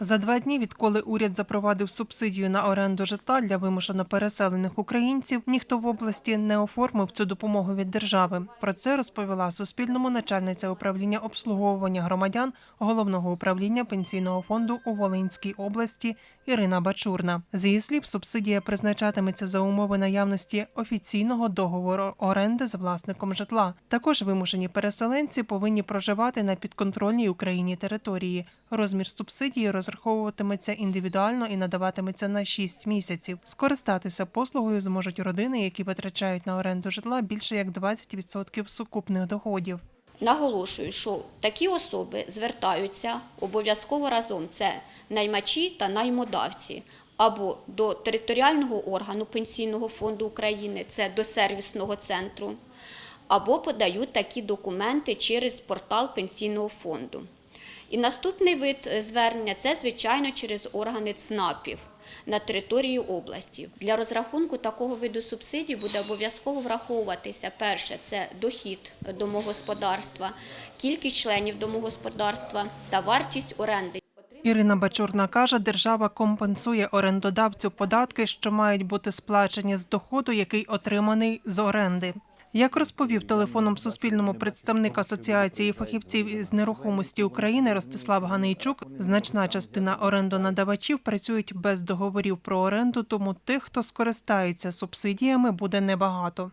За два дні, відколи уряд запровадив субсидію на оренду житла для вимушено переселених українців, ніхто в області не оформив цю допомогу від держави. Про це розповіла Суспільному начальниця управління обслуговування громадян головного управління пенсійного фонду у Волинській області Ірина Бачурна. З її слів, субсидія призначатиметься за умови наявності офіційного договору оренди з власником житла. Також вимушені переселенці повинні проживати на підконтрольній Україні території. Розмір субсидії розраховуватиметься індивідуально і надаватиметься на 6 місяців. Скористатися послугою зможуть родини, які витрачають на оренду житла більше як 20% сукупних доходів. Наголошую, що такі особи звертаються обов'язково разом. Це наймачі та наймодавці. Або до територіального органу Пенсійного фонду України, це до сервісного центру, або подають такі документи через портал Пенсійного фонду. І наступний вид е, звернення це, звичайно, через органи ЦНАПів на території області. Для розрахунку такого виду субсидій буде обов'язково враховуватися перше це дохід домогосподарства, кількість членів домогосподарства та вартість оренди. Ірина Бачурна каже, держава компенсує орендодавцю податки, що мають бути сплачені з доходу, який отриманий з оренди. Як розповів телефоном Суспільному представник Асоціації фахівців із нерухомості України Ростислав Ганейчук, значна частина орендонадавачів працюють без договорів про оренду, тому тих, хто скористається субсидіями, буде небагато.